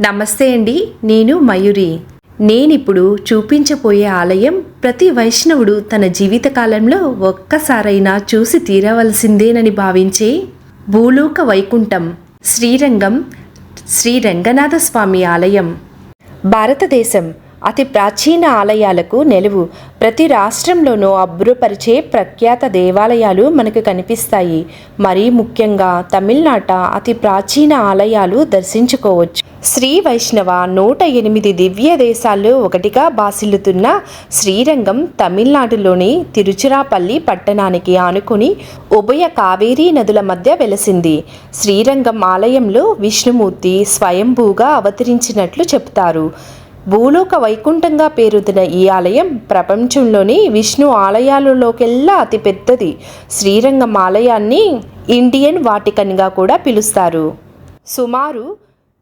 నమస్తే అండి నేను మయూరి. నేనిప్పుడు చూపించబోయే ఆలయం ప్రతి వైష్ణవుడు తన జీవితకాలంలో ఒక్కసారైనా చూసి తీరవలసిందేనని భావించే భూలోక వైకుంఠం శ్రీరంగం శ్రీ రంగనాథ స్వామి ఆలయం. భారతదేశం అతి ప్రాచీన ఆలయాలకు నెలవు. ప్రతి రాష్ట్రంలోనూ అబ్బురపరిచే ప్రఖ్యాత దేవాలయాలు మనకు కనిపిస్తాయి. మరీ ముఖ్యంగా తమిళనాట అతి ప్రాచీన ఆలయాలు దర్శించుకోవచ్చు. శ్రీ వైష్ణవ నూట ఎనిమిది దివ్య దేశాల్లో ఒకటిగా బాసిల్లుతున్న శ్రీరంగం తమిళనాడులోని తిరుచిరాపల్లి పట్టణానికి ఆనుకుని ఉభయ కావేరీ నదుల మధ్య వెలసింది. శ్రీరంగం ఆలయంలో విష్ణుమూర్తి స్వయంభూగా అవతరించినట్లు చెప్తారు. భూలోక వైకుంఠంగా పేరొందిన ఈ ఆలయం ప్రపంచంలోని విష్ణు ఆలయాలలోకెల్లా అతిపెద్దది. శ్రీరంగం ఆలయాన్ని ఇండియన్ వాటికన్గా కూడా పిలుస్తారు. సుమారు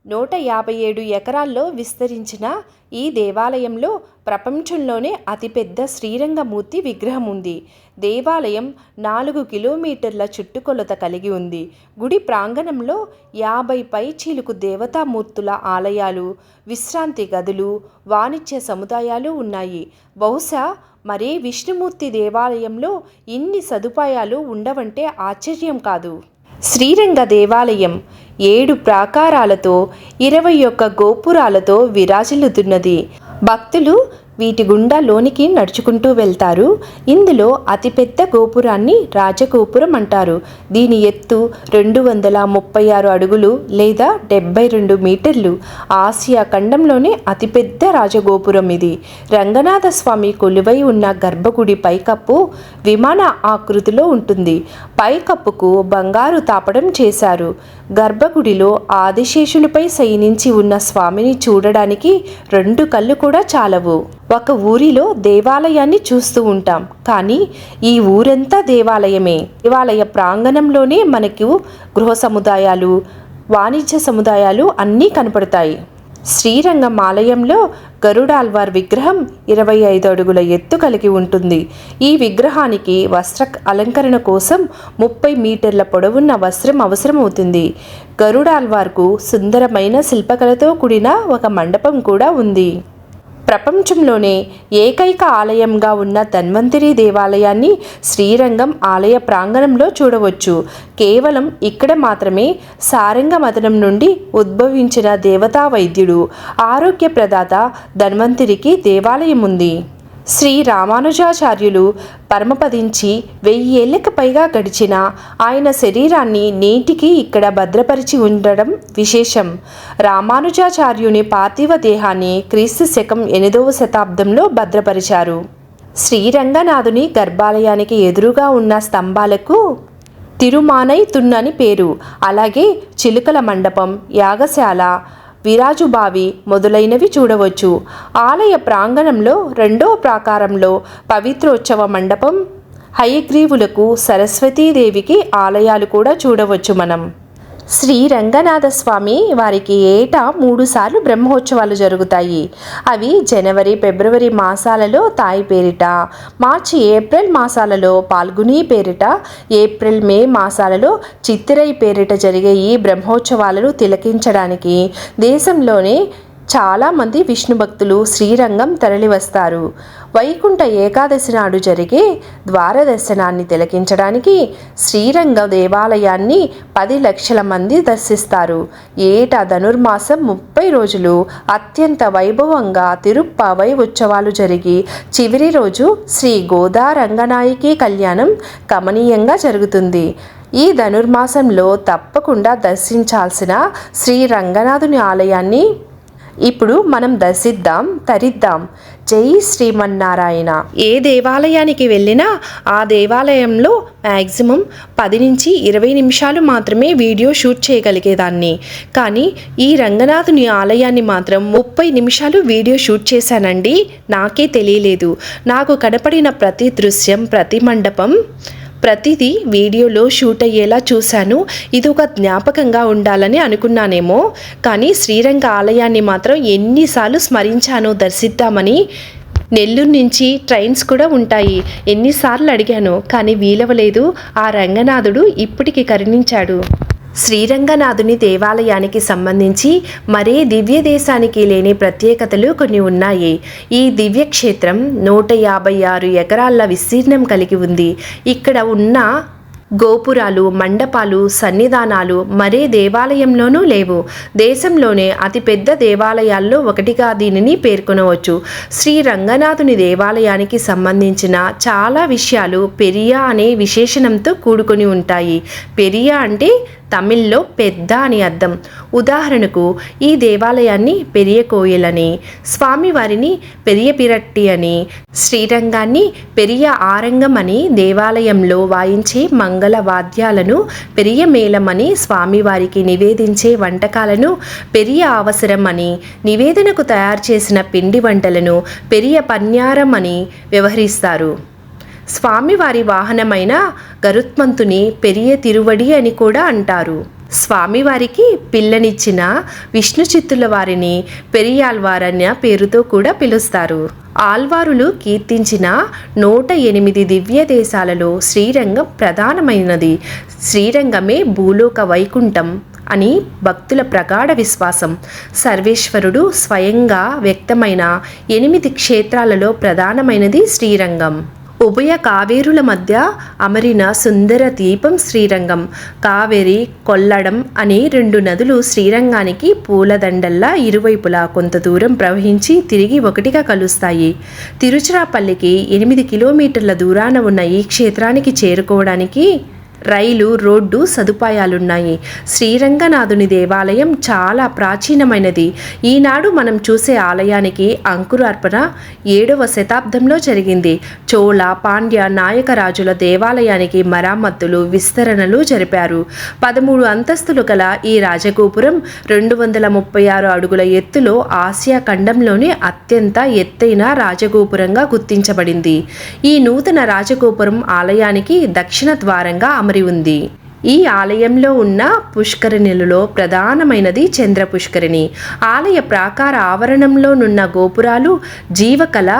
నూట యాభై ఏడు ఎకరాల్లో విస్తరించిన ఈ దేవాలయంలో ప్రపంచంలోనే అతిపెద్ద శ్రీరంగమూర్తి విగ్రహం ఉంది దేవాలయం నాలుగు కిలోమీటర్ల చుట్టుకొలత కలిగి ఉంది. గుడి ప్రాంగణంలో యాభై పై చీలుకు దేవతామూర్తుల ఆలయాలు విశ్రాంతి గదులు వాణిజ్య సముదాయాలు ఉన్నాయి. బహుశా మరే విష్ణుమూర్తి దేవాలయంలో ఇన్ని సదుపాయాలు ఉండవంటే ఆశ్చర్యం కాదు. శ్రీరంగ దేవాలయం ఏడు ప్రాకారాలతో ఇరవై ఒక్క గోపురాలతో విరాజిల్లుతున్నది. భక్తులు వీటి గుండా లోనికి నడుచుకుంటూ వెళ్తారు. ఇందులో అతిపెద్ద గోపురాన్ని రాజగోపురం అంటారు. దీని ఎత్తు రెండు వందల ముప్పై ఆరు అడుగులు లేదా డెబ్బై రెండు మీటర్లు. ఆసియా ఖండంలోనే అతిపెద్ద రాజగోపురం ఇది. రంగనాథ స్వామి కొలువై ఉన్న గర్భగుడి పైకప్పు విమాన ఆకృతిలో ఉంటుంది. పైకప్పుకు బంగారు తాపడం చేశారు. గర్భగుడిలో ఆదిశేషునిపై శయనించి ఉన్న స్వామిని చూడడానికి రెండు కళ్ళు కూడా చాలవు. ఒక ఊరిలో దేవాలయాన్ని చూస్తూ ఉంటాం. కానీ ఈ ఊరంతా దేవాలయమే. దేవాలయ ప్రాంగణంలోనే మనకు గృహ సముదాయాలు వాణిజ్య సముదాయాలు అన్నీ కనపడతాయి. శ్రీరంగం ఆలయంలో గరుడాల్వార్ విగ్రహం ఇరవై ఐదు అడుగుల ఎత్తు కలిగి ఉంటుంది. ఈ విగ్రహానికి వస్త్ర అలంకరణ కోసం ముప్పై మీటర్ల పొడవున్న వస్త్రం అవసరమవుతుంది. గరుడాల్వార్కు సుందరమైన శిల్పకళతో కూడిన ఒక మండపం కూడా ఉంది. ప్రపంచంలోనే ఏకైక ఆలయంగా ఉన్న ధన్వంతరి దేవాలయాన్ని శ్రీరంగం ఆలయ ప్రాంగణంలో చూడవచ్చు. కేవలం ఇక్కడ మాత్రమే సారంగ మదనం నుండి ఉద్భవించిన దేవతా వైద్యుడు ఆరోగ్య ప్రదాత ధన్వంతరికి దేవాలయం ఉంది. శ్రీ రామానుజాచార్యులు పరమపదించి వెయ్యి ఏళ్ళకి పైగా గడిచిన ఆయన శరీరాన్ని నేటికి ఇక్కడ భద్రపరిచి ఉండడం విశేషం. రామానుజాచార్యుని పార్థివ దేహాన్ని క్రీస్తు శకం ఎనిమిదవ శతాబ్దంలో భద్రపరిచారు. శ్రీరంగనాథుని గర్భాలయానికి ఎదురుగా ఉన్న స్తంభాలకు తిరుమానై తున్నని పేరు. అలాగే చిలుకల మండపం యాగశాల విరాజుబావి మొదలైనవి చూడవచ్చు. ఆలయ ప్రాంగణంలో రెండో ప్రాకారంలో పవిత్రోత్సవ మండపం హయగ్రీవులకు సరస్వతీదేవికి ఆలయాలు కూడా చూడవచ్చు మనం. శ్రీ రంగనాథ స్వామి వారికి ఏటా మూడుసార్లు బ్రహ్మోత్సవాలు జరుగుతాయి. అవి జనవరి ఫిబ్రవరి మాసాలలో తాయి పేరిట మార్చి ఏప్రిల్ మాసాలలో పాల్గొని పేరిట ఏప్రిల్ మే మాసాలలో చిత్తిరై పేరిట జరిగే ఈ బ్రహ్మోత్సవాలను తిలకించడానికి దేశంలోనే చాలామంది విష్ణు భక్తులు శ్రీరంగం తరలివస్తారు. వైకుంఠ ఏకాదశి నాడు జరిగే ద్వార దర్శనాన్ని తిలకించడానికి శ్రీరంగ దేవాలయాన్ని పది లక్షల మంది దర్శిస్తారు. ఏటా ధనుర్మాసం ముప్పై రోజులు అత్యంత వైభవంగా తిరుప్పావై ఉత్సవాలు జరిగి చివరి రోజు శ్రీ గోదా రంగనాయకి కళ్యాణం కమనీయంగా జరుగుతుంది. ఈ ధనుర్మాసంలో తప్పకుండా దర్శించాల్సిన శ్రీ రంగనాథుని ఆలయాన్ని ఇప్పుడు మనం దర్శిద్దాం తరిద్దాం. జై శ్రీమన్నారాయణ. ఏ దేవాలయానికి వెళ్ళినా ఆ దేవాలయంలో మ్యాక్సిమం పది నుంచి ఇరవై నిమిషాలు మాత్రమే వీడియో షూట్ చేయగలిగేదాన్ని. కానీ ఈ రంగనాథుని ఆలయాన్ని మాత్రం ముప్పై నిమిషాలు వీడియో షూట్ చేశానండి. నాకే తెలియలేదు. నాకు కనపడిన ప్రతి దృశ్యం ప్రతి మండపం ప్రతిదీ వీడియోలో షూట్ అయ్యేలా చూశాను. ఇది ఒక జ్ఞాపకంగా ఉండాలని అనుకున్నానేమో. కానీ శ్రీరంగ ఆలయాన్ని మాత్రం ఎన్నిసార్లు స్మరించానో దర్శిద్దామని నెల్లూరు నుంచి ట్రైన్స్ కూడా ఉంటాయి. ఎన్నిసార్లు అడిగాను కానీ వీలవలేదు. ఆ రంగనాథుడు ఇప్పటికి కరుణించాడు. శ్రీరంగనాథుని దేవాలయానికి సంబంధించి మరే దివ్య దేశానికి లేని ప్రత్యేకతలు కొన్ని ఉన్నాయి. ఈ దివ్యక్షేత్రం నూట యాభై ఆరు ఎకరాల విస్తీర్ణం కలిగి ఉంది. ఇక్కడ ఉన్న గోపురాలు మండపాలు సన్నిధానాలు మరే దేవాలయంలోనూ లేవు. దేశంలోనే అతిపెద్ద దేవాలయాల్లో ఒకటిగా దీనిని పేర్కొనవచ్చు. శ్రీ రంగనాథుని దేవాలయానికి సంబంధించిన చాలా విషయాలు పెరియా అనే విశేషణంతో కూడుకొని ఉంటాయి. పెరియా అంటే తమిళ్ళో పెద్ద అని అర్థం. ఉదాహరణకు ఈ దేవాలయాన్ని పెరియ కోయిలని స్వామివారిని పెరియ పిరట్టి అని శ్రీరంగాన్ని పెరియ ఆరంగం అని దేవాలయంలో వాయించే మంగళ వాద్యాలను పెరియ అని స్వామివారికి నివేదించే వంటకాలను పెరియ అవసరం అని నివేదనకు తయారు చేసిన పిండి వంటలను పెరియ పన్యారం అని వ్యవహరిస్తారు. స్వామివారి వాహనమైన గరుత్మంతుని పెరియ తిరువడి అని కూడా అంటారు. స్వామివారికి పిల్లనిచ్చిన విష్ణు చిత్తుల వారిని పెరియాల్వారన్న పేరుతో కూడా పిలుస్తారు. ఆల్వారులు కీర్తించిన నూట ఎనిమిది దివ్య దేశాలలో శ్రీరంగం ప్రధానమైనది. శ్రీరంగమే భూలోక వైకుంఠం అని భక్తుల ప్రగాఢ విశ్వాసం. సర్వేశ్వరుడు స్వయంగా వ్యక్తమైన ఎనిమిది క్షేత్రాలలో ప్రధానమైనది శ్రీరంగం. ఉభయ కావేరుల మధ్య అమరిన సుందర దీపం శ్రీరంగం. కావేరి కొల్లడం అనే రెండు నదులు శ్రీరంగానికి పూలదండల్లా ఇరువైపులా కొంత దూరం ప్రవహించి తిరిగి ఒకటిగా కలుస్తాయి. తిరుచిరాపల్లికి ఎనిమిది కిలోమీటర్ల దూరాన ఉన్న ఈ క్షేత్రానికి చేరుకోవడానికి రైలు రోడ్డు సదుపాయాలున్నాయి. శ్రీరంగనాథుని దేవాలయం చాలా ప్రాచీనమైనది. ఈనాడు మనం చూసే ఆలయానికి అంకురార్పణ ఏడవ శతాబ్దంలో జరిగింది. చోళ పాండ్య నాయక రాజుల దేవాలయానికి మరామత్తులు విస్తరణలు జరిపారు. పదమూడు అంతస్తులు గల ఈ రాజగోపురం రెండు వందల ముప్పై ఆరు అడుగుల ఎత్తులో ఆసియా ఖండంలోనే అత్యంత ఎత్తైన రాజగోపురంగా గుర్తించబడింది. ఈ నూతన రాజగోపురం ఆలయానికి దక్షిణ ద్వారంగా అమరి ఉంది. ఈ ఆలయంలో ఉన్న పుష్కరిణిలలో ప్రధానమైనది చంద్ర పుష్కరిణి ఆలయ ప్రాకార ఆవరణంలోనున్న గోపురాలు జీవకళ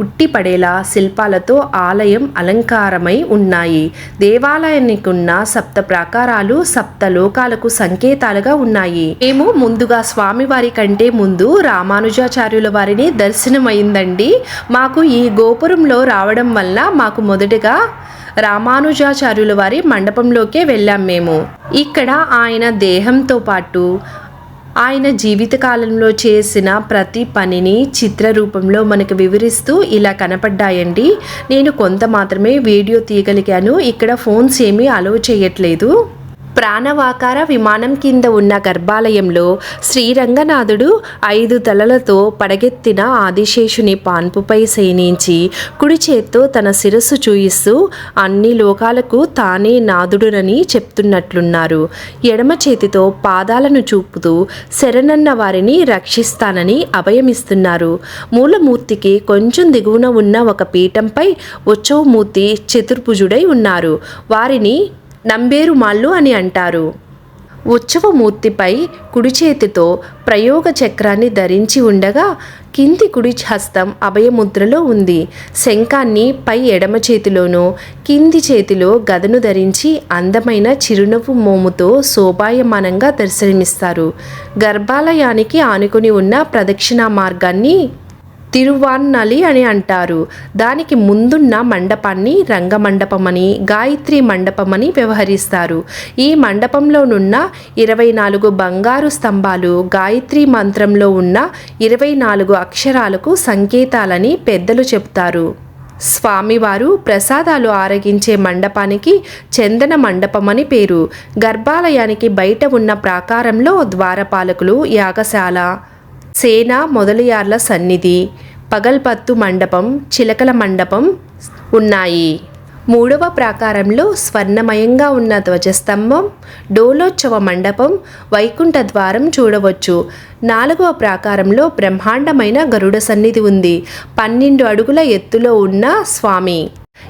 ఉట్టిపడేలా శిల్పాలతో ఆలయం అలంకారమై ఉన్నాయి. దేవాలయానికి ఉన్న సప్త ప్రాకారాలు సప్త లోకాలకు సంకేతాలుగా ఉన్నాయి. మేము ముందుగా స్వామివారి కంటే ముందు రామానుజాచార్యుల వారిని దర్శనమైందండి. మాకు ఈ గోపురంలో రావడం వల్ల మాకు మొదటగా రామానుజాచార్యుల వారి మండపంలోకే వెళ్ళాం మేము. ఇక్కడ ఆయన దేహంతో పాటు ఆయన జీవితకాలంలో చేసిన ప్రతి పనిని చిత్ర రూపంలో మనకు వివరిస్తూ ఇలా కనపడ్డాయండి. నేను కొంత మాత్రమే వీడియో తీయగలిగాను. ఇక్కడ ఫోన్స్ ఏమీ అలో చేయట్లేదు. ప్రాణవాకార విమానం కింద ఉన్న గర్భాలయంలో శ్రీరంగనాథుడు ఐదు తలలతో పడగెత్తిన ఆదిశేషుని పాన్పుపై శయనించి కుడి చేత్తో తన శిరస్సు చూయిస్తూ అన్ని లోకాలకు తానే నాదుడునని చెప్తున్నట్లున్నారు. ఎడమ చేతితో పాదాలను చూపుతూ శరణన్న వారిని రక్షిస్తానని అభయమిస్తున్నారు. మూలమూర్తికి కొంచెం దిగువన ఉన్న ఒక పీఠంపై ఉత్సవమూర్తి చతుర్భుజుడై ఉన్నారు. వారిని నంబేరుమాళ్ళు అని అంటారు. ఉత్సవమూర్తిపై కుడి చేతితో ప్రయోగ చక్రాన్ని ధరించి ఉండగా కింది కుడి హస్తం అభయముద్రలో ఉంది. శంఖాన్ని పై ఎడమ చేతిలోనూ కింది చేతిలో గదను ధరించి అందమైన చిరునవ్వు మోముతో శోభాయమానంగా దర్శనమిస్తారు. గర్భాలయానికి ఆనుకుని ఉన్న ప్రదక్షిణా మార్గాన్ని తిరువాన్నలి అని అంటారు. దానికి ముందున్న మండపాన్ని రంగమండపమని గాయత్రి మండపమని వ్యవహరిస్తారు. ఈ మండపంలోనున్న ఇరవై నాలుగు బంగారు స్తంభాలు గాయత్రి మంత్రంలో ఉన్న ఇరవై నాలుగు అక్షరాలకు సంకేతాలని పెద్దలు చెప్తారు. స్వామివారు ప్రసాదాలు ఆరగించే మండపానికి చందన మండపమని పేరు. గర్భాలయానికి బయట ఉన్న ప్రాకారంలో ద్వారపాలకులు యాగశాల సేన మొదలయార్ల సన్నిధి. పగల్పత్తు మండపం చిలకల మండపం ఉన్నాయి. మూడవ ప్రాకారంలో స్వర్ణమయంగా ఉన్న ధ్వజస్తంభం డోలోత్సవ మండపం వైకుంఠ ద్వారం చూడవచ్చు. నాలుగవ ప్రాకారంలో బ్రహ్మాండమైన గరుడ సన్నిధి ఉంది. పన్నెండు అడుగుల ఎత్తులో ఉన్న స్వామి.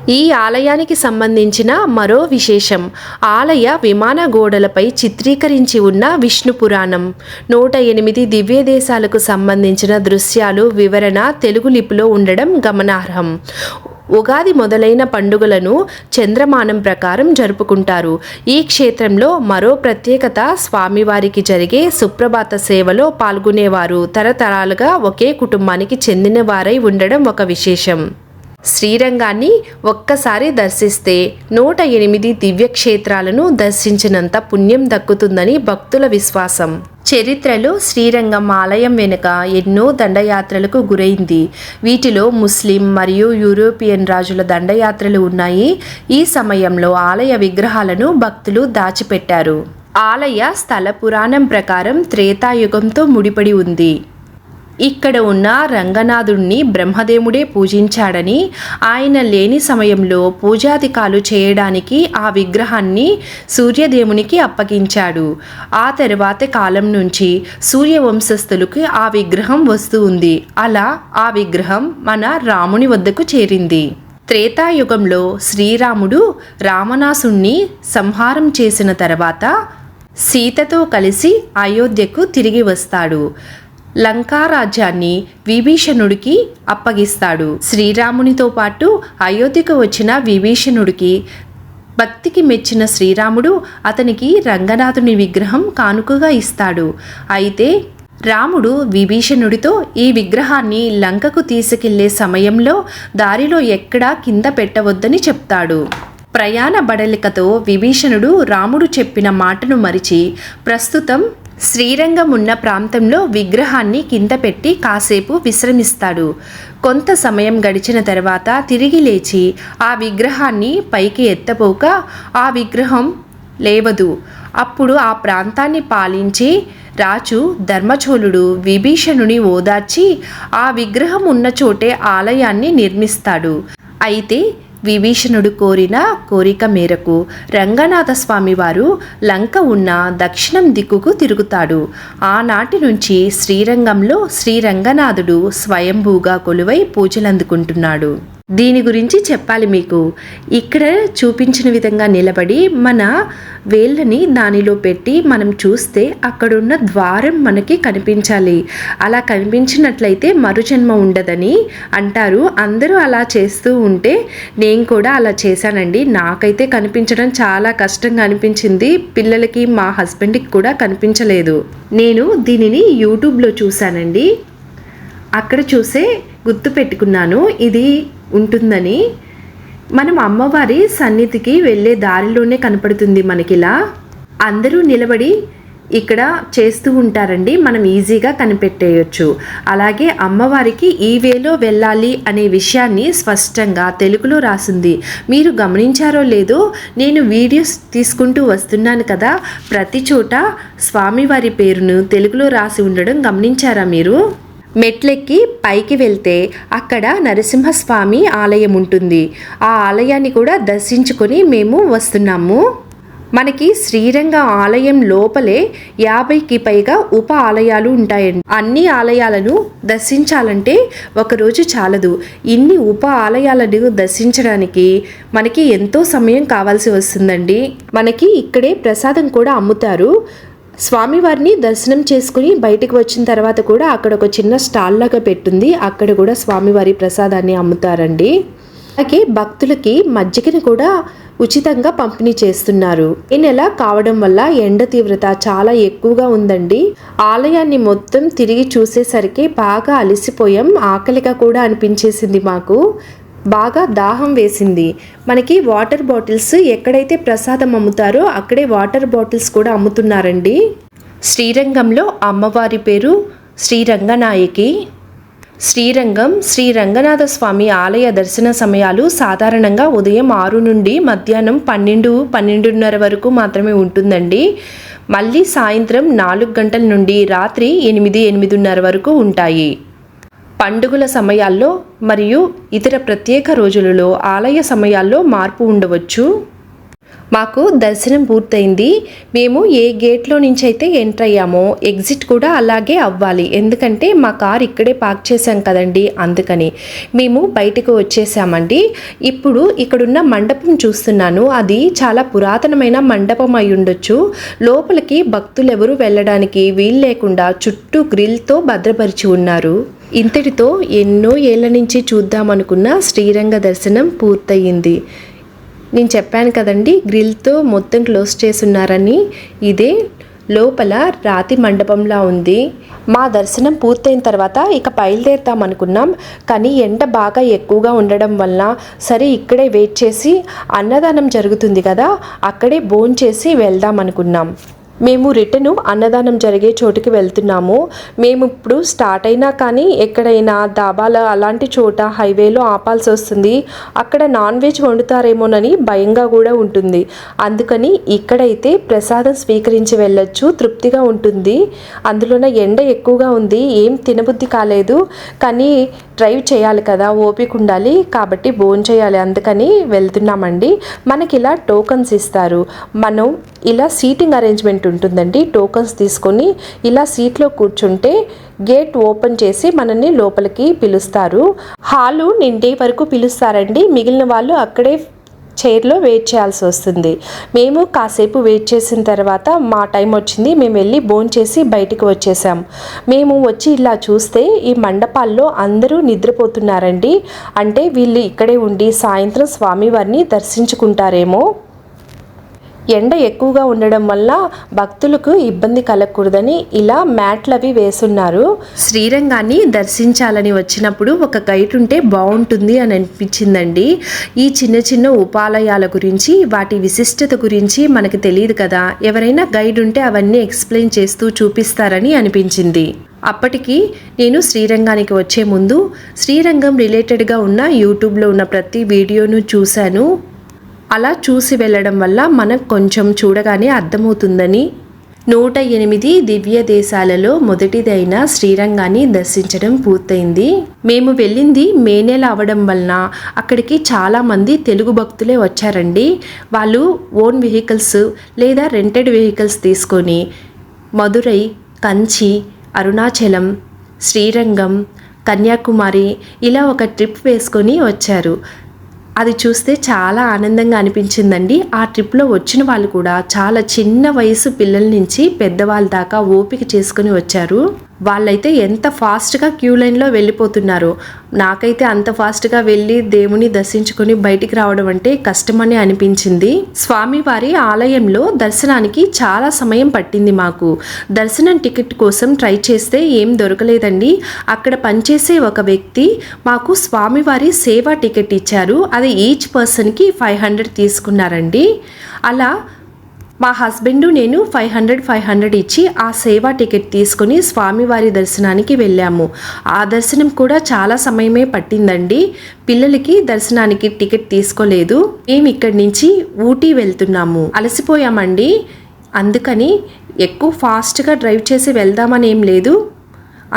ఈ ఆలయానికి సంబంధించిన మరో విశేషం. ఆలయ విమాన గోడలపై చిత్రీకరించి ఉన్న విష్ణు పురాణం. నూట ఎనిమిది దివ్య దేశాలకు సంబంధించిన దృశ్యాలు వివరణ తెలుగు లిపిలో ఉండడం గమనార్హం. ఉగాది మొదలైన పండుగలను చంద్రమానం ప్రకారం జరుపుకుంటారు. ఈ క్షేత్రంలో మరో ప్రత్యేకత స్వామివారికి జరిగే సుప్రభాత సేవలో పాల్గొనేవారు. తరతరాలుగా ఒకే కుటుంబానికి చెందిన వారై ఉండడం ఒక విశేషం. శ్రీరంగాన్ని ఒక్కసారి దర్శిస్తే నూట ఎనిమిది దివ్యక్షేత్రాలను దర్శించినంత పుణ్యం దక్కుతుందని భక్తుల విశ్వాసం. చరిత్రలో శ్రీరంగం ఆలయం వెనుక ఎన్నో దండయాత్రలకు గురైంది. వీటిలో ముస్లిం మరియు యూరోపియన్ రాజుల దండయాత్రలు ఉన్నాయి. ఈ సమయంలో ఆలయ విగ్రహాలను భక్తులు దాచిపెట్టారు. ఆలయ స్థల పురాణం ప్రకారం త్రేతాయుగంతో ముడిపడి ఉంది. ఇక్కడ ఉన్న రంగనాథుణ్ణి బ్రహ్మదేవుడే పూజించాడని ఆయన లేని సమయంలో పూజాధికాలు చేయడానికి ఆ విగ్రహాన్ని సూర్యదేవునికి అప్పగించాడు. ఆ తరువాత కాలం నుంచి సూర్యవంశస్థులకి ఆ విగ్రహం వస్తూ ఉంది. అలా ఆ విగ్రహం మన రాముని వద్దకు చేరింది. త్రేతాయుగంలో శ్రీరాముడు రామనాసుణ్ణి సంహారం చేసిన తర్వాత సీతతో కలిసి అయోధ్యకు తిరిగి వస్తాడు. లంకారాజ్యాన్ని విభీషణుడికి అప్పగిస్తాడు. శ్రీరామునితో పాటు అయోధ్యకు వచ్చిన విభీషణుడికి భక్తికి మెచ్చిన శ్రీరాముడు అతనికి రంగనాథుని విగ్రహం కానుకగా ఇస్తాడు. అయితే రాముడు విభీషణుడితో ఈ విగ్రహాన్ని లంకకు తీసుకెళ్ళే సమయంలో దారిలో ఎక్కడా కింద పెట్టవద్దని చెప్తాడు. ప్రయాణ బడలికతో విభీషణుడు రాముడు చెప్పిన మాటను మరిచి ప్రస్తుతం శ్రీరంగం ఉన్న ప్రాంతంలో విగ్రహాన్ని కింద పెట్టి కాసేపు విశ్రమిస్తాడు. కొంత సమయం గడిచిన తర్వాత తిరిగి లేచి ఆ విగ్రహాన్ని పైకి ఎత్తపోక ఆ విగ్రహం లేవదు. అప్పుడు ఆ ప్రాంతాన్ని పాలించి రాజు ధర్మచోళుడు విభీషణుని ఓదార్చి ఆ విగ్రహం ఉన్న చోటే ఆలయాన్ని నిర్మిస్తాడు. అయితే విభీషణుడు కోరిన కోరిక మేరకు రంగనాథ స్వామి వారు లంక ఉన్న దక్షిణం దిక్కుకు తిరుగుతాడు. ఆనాటి నుంచి శ్రీరంగంలో శ్రీరంగనాథుడు స్వయంభూగా కొలువై పూజలందుకుంటున్నాడు. దీని గురించి చెప్పాలి మీకు. ఇక్కడ చూపించిన విధంగా నిలబడి మన వేళ్ళని దానిలో పెట్టి మనం చూస్తే అక్కడున్న ద్వారం మనకి కనిపించాలి. అలా కనిపించినట్లయితే మరుజన్మ ఉండదని అంటారు. అందరూ అలా చేస్తూ ఉంటే నేను కూడా అలా చేశానండి. నాకైతే కనిపించడం చాలా కష్టంగా అనిపించింది. పిల్లలకి మా హస్బెండ్కి కూడా కనిపించలేదు. నేను దీనిని యూట్యూబ్లో చూశానండి. అక్కడ చూసే గుర్తు పెట్టుకున్నాను ఇది ఉంటుందని మనం అమ్మవారి సన్నిధికి వెళ్ళే దారిలోనే కనపడుతుంది మనకిలా. అందరూ నిలబడి ఇక్కడ చేస్తూ ఉంటారండి. మనం ఈజీగా కనిపెట్టేయచ్చు. అలాగే అమ్మవారికి ఈ వేలో వెళ్ళాలి అనే విషయాన్ని స్పష్టంగా తెలుగులో రాసింది. మీరు గమనించారో లేదో నేను వీడియోస్ తీసుకుంటూ వస్తున్నాను కదా. ప్రతి చోట స్వామివారి పేరును తెలుగులో రాసి ఉండడం గమనించారా మీరు? మెట్లెక్కి పైకి వెళ్తే అక్కడ నరసింహస్వామి ఆలయం ఉంటుంది. ఆ ఆలయాన్ని కూడా దర్శించుకొని మేము వస్తున్నాము. మనకి శ్రీరంగ ఆలయం లోపలే యాభైకి పైగా ఉప ఆలయాలు ఉంటాయండి. అన్ని ఆలయాలను దర్శించాలంటే ఒకరోజు చాలదు. ఇన్ని ఉప ఆలయాలను దర్శించడానికి మనకి ఎంతో సమయం కావాల్సి వస్తుందండి. మనకి ఇక్కడే ప్రసాదం కూడా అమ్ముతారు. స్వామివారిని దర్శనం చేసుకుని బయటకు వచ్చిన తర్వాత కూడా అక్కడ ఒక చిన్న స్టాల్ లాగా పెట్టుంది. అక్కడ కూడా స్వామివారి ప్రసాదాన్ని అమ్ముతారండి. అలాగే భక్తులకి మజ్జిగని కూడా ఉచితంగా పంపిణీ చేస్తున్నారు. ఈ నెల కావడం వల్ల ఎండ తీవ్రత చాలా ఎక్కువగా ఉందండి. ఆలయాన్ని మొత్తం తిరిగి చూసేసరికి బాగా అలసిపోయాం. ఆకలిగా కూడా అనిపించేసింది మాకు. బాగా దాహం వేసింది. మనకి వాటర్ బాటిల్స్ ఎక్కడైతే ప్రసాదం అమ్ముతారో అక్కడే వాటర్ బాటిల్స్ కూడా అమ్ముతున్నారండి. శ్రీరంగంలో అమ్మవారి పేరు శ్రీరంగనాయకి. శ్రీరంగం శ్రీ రంగనాథ స్వామి ఆలయ దర్శన సమయాలు సాధారణంగా ఉదయం ఆరు నుండి మధ్యాహ్నం పన్నెండు పన్నెండున్నర వరకు మాత్రమే ఉంటుందండి. మళ్ళీ సాయంత్రం నాలుగు గంటల నుండి రాత్రి ఎనిమిది ఎనిమిదిన్నర వరకు ఉంటాయి. పండుగల సమయాల్లో మరియు ఇతర ప్రత్యేక రోజులలో ఆలయ సమయాల్లో మార్పు ఉండవచ్చు. మాకు దర్శనం పూర్తయింది. మేము ఏ గేట్లో నుంచి అయితే ఎంటర్ అయ్యామో ఎగ్జిట్ కూడా అలాగే అవ్వాలి. ఎందుకంటే మా కార్ ఇక్కడే పార్క్ చేశాం కదండి. అందుకని మేము బయటకు వచ్చేసామండి. ఇప్పుడు ఇక్కడున్న మండపం చూస్తున్నాను. అది చాలా పురాతనమైన మండపం అయి ఉండొచ్చు. లోపలికి భక్తులు ఎవరు వెళ్ళడానికి వీలు లేకుండా చుట్టూ గ్రిల్తో భద్రపరిచి ఉన్నారు. ఇంతటితో ఎన్నో ఏళ్ళ నుంచి చూద్దామనుకున్న శ్రీరంగ దర్శనం పూర్తయింది. నేను చెప్పాను కదండి గ్రిల్తో మొత్తం క్లోజ్ చేస్తున్నారని. ఇదే లోపల రాతి మండపంలా ఉంది. మా దర్శనం పూర్తయిన తర్వాత ఇక బయలుదేరుతాం అనుకున్నాం కానీ ఎండ బాగా ఎక్కువగా ఉండడం వల్ల సరే ఇక్కడే వెయిట్ చేసి అన్నదానం జరుగుతుంది కదా అక్కడే భోంచేసి చేసి వెళ్దాం అనుకున్నాం మేము రిటర్న్ అన్నదానం జరిగే చోటుకి వెళ్తున్నాము. మేము ఇప్పుడు స్టార్ట్ అయినా కానీ ఎక్కడైనా దాబాల అలాంటి చోట హైవేలో ఆపాల్సి వస్తుంది. అక్కడ నాన్ వెజ్ వండుతారేమోనని భయంగా కూడా ఉంటుంది. అందుకని ఇక్కడైతే ప్రసాదం స్వీకరించి వెళ్ళొచ్చు తృప్తిగా ఉంటుంది. అందులోన ఎండ ఎక్కువగా ఉంది ఏం తినబుద్ధి కాలేదు. కానీ డ్రైవ్ చేయాలి కదా ఓపిక ఉండాలి. కాబట్టి భోజనం చేయాలి అందుకని వెళ్తున్నామండి. మనకి ఇలా టోకన్స్ ఇస్తారు. మనం ఇలా సీటింగ్ అరేంజ్మెంట్ ఉంటుందండి. టోకన్స్ తీసుకొని ఇలా సీట్లో కూర్చుంటే గేట్ ఓపెన్ చేసి మనల్ని లోపలికి పిలుస్తారు. హాలు నిండే వరకు పిలుస్తారండి. మిగిలిన వాళ్ళు అక్కడే చైర్లో వెయిట్ చేయాల్సి వస్తుంది. మేము కాసేపు వెయిట్ చేసిన తర్వాత మా టైం వచ్చింది. మేము వెళ్ళి బోన్ చేసి బయటికి వచ్చేసాం. మేము వచ్చి ఇలా చూస్తే ఈ మండపాల్లో అందరూ నిద్రపోతున్నారండి. అంటే వీళ్ళు ఇక్కడే ఉండి సాయంత్రం స్వామివారిని దర్శించుకుంటారేమో. ఎండ ఎక్కువగా ఉండడం వల్ల భక్తులకు ఇబ్బంది కలగకూడదని ఇలా మ్యాట్లు అవి వేసున్నారు. శ్రీరంగాన్ని దర్శించాలని వచ్చినప్పుడు ఒక గైడ్ ఉంటే బాగుంటుంది అని అనిపించిందండి. ఈ చిన్న చిన్న ఉపాలయాల గురించి వాటి విశిష్టత గురించి మనకు తెలియదు కదా. ఎవరైనా గైడ్ ఉంటే అవన్నీ ఎక్స్ప్లెయిన్ చేస్తూ చూపిస్తారని అనిపించింది. అప్పటికి నేను శ్రీరంగానికి వచ్చే ముందు శ్రీరంగం రిలేటెడ్గా ఉన్న యూట్యూబ్లో ఉన్న ప్రతి వీడియోను చూశాను. అలా చూసి వెళ్ళడం వల్ల మనకు కొంచెం చూడగానే అర్థమవుతుందని. నూట ఎనిమిది దివ్య దేశాలలో మొదటిదైన శ్రీరంగాన్ని దర్శించడం పూర్తయింది. మేము వెళ్ళింది మే నెల అవడం వలన అక్కడికి చాలామంది తెలుగు భక్తులే వచ్చారండి. వాళ్ళు ఓన్ వెహికల్స్ లేదా రెంటెడ్ వెహికల్స్ తీసుకొని మదురై కంచి అరుణాచలం శ్రీరంగం కన్యాకుమారి ఇలా ఒక ట్రిప్ వేసుకొని వచ్చారు. అది చూస్తే చాలా ఆనందంగా అనిపించిందండి. ఆ ట్రిప్లో వచ్చిన వాళ్ళు కూడా చాలా చిన్న వయసు పిల్లల నుంచి పెద్దవాళ్ళ దాకా ఓపిక చేసుకుని వచ్చారు. వాళ్ళైతే ఎంత ఫాస్ట్గా క్యూ లైన్లో వెళ్ళిపోతున్నారు. నాకైతే అంత ఫాస్ట్గా వెళ్ళి దేవుని దర్శించుకొని బయటికి రావడం అంటే కష్టమని అనిపించింది. స్వామివారి ఆలయంలో దర్శనానికి చాలా సమయం పట్టింది మాకు. దర్శనం టికెట్ కోసం ట్రై చేస్తే ఏం దొరకలేదండి. అక్కడ పనిచేసే ఒక వ్యక్తి మాకు స్వామివారి సేవా టికెట్ ఇచ్చారు. అది ఈచ్ పర్సన్కి ఫైవ్ హండ్రెడ్ తీసుకున్నారండి. అలా మా హస్బెండ్ నేను ఫైవ్ హండ్రెడ్ ఫైవ్ హండ్రెడ్ ఇచ్చి ఆ సేవా టికెట్ తీసుకుని స్వామివారి దర్శనానికి వెళ్ళాము. ఆ దర్శనం కూడా చాలా సమయమే పట్టిందండి. పిల్లలకి దర్శనానికి టికెట్ తీసుకోలేదు. మేము ఇక్కడి నుంచి ఊటీ వెళ్తున్నాము. అలసిపోయామండి. అందుకని ఎక్కువ ఫాస్ట్గా డ్రైవ్ చేసి వెళ్దామని ఏం లేదు.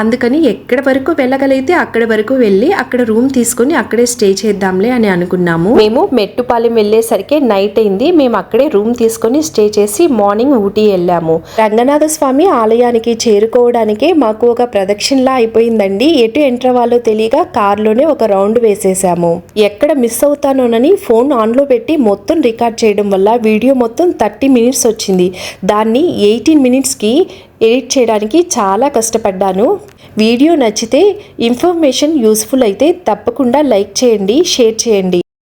అందుకని ఎక్కడి వరకు వెళ్ళగలిగితే అక్కడి వరకు వెళ్ళి అక్కడ రూమ్ తీసుకుని అక్కడే స్టే చేద్దాంలే అని అనుకున్నాము. మేము మెట్టుపాలెం వెళ్ళేసరికి నైట్ అయింది. మేము అక్కడే రూమ్ తీసుకొని స్టే చేసి మార్నింగ్ ఊటీ వెళ్ళాము. రంగనాథ స్వామి ఆలయానికి చేరుకోవడానికే మాకు ఒక ప్రదక్షిణలా అయిపోయిందండి. ఎటు ఎంటర్ అవ్వాలో తెలియక కార్లోనే ఒక రౌండ్ వేసేసాము. ఎక్కడ మిస్ అవుతానోనని ఫోన్ ఆన్లో పెట్టి మొత్తం రికార్డ్ చేయడం వల్ల వీడియో మొత్తం థర్టీ మినిట్స్ వచ్చింది. దాన్ని ఎయిటీన్ మినిట్స్కి ఎడిట్ చేయడానికి చాలా కష్టపడ్డాను. వీడియో నచ్చితే ఇన్ఫర్మేషన్ యూస్ఫుల్ అయితే తప్పకుండా లైక్ చేయండి షేర్ చేయండి.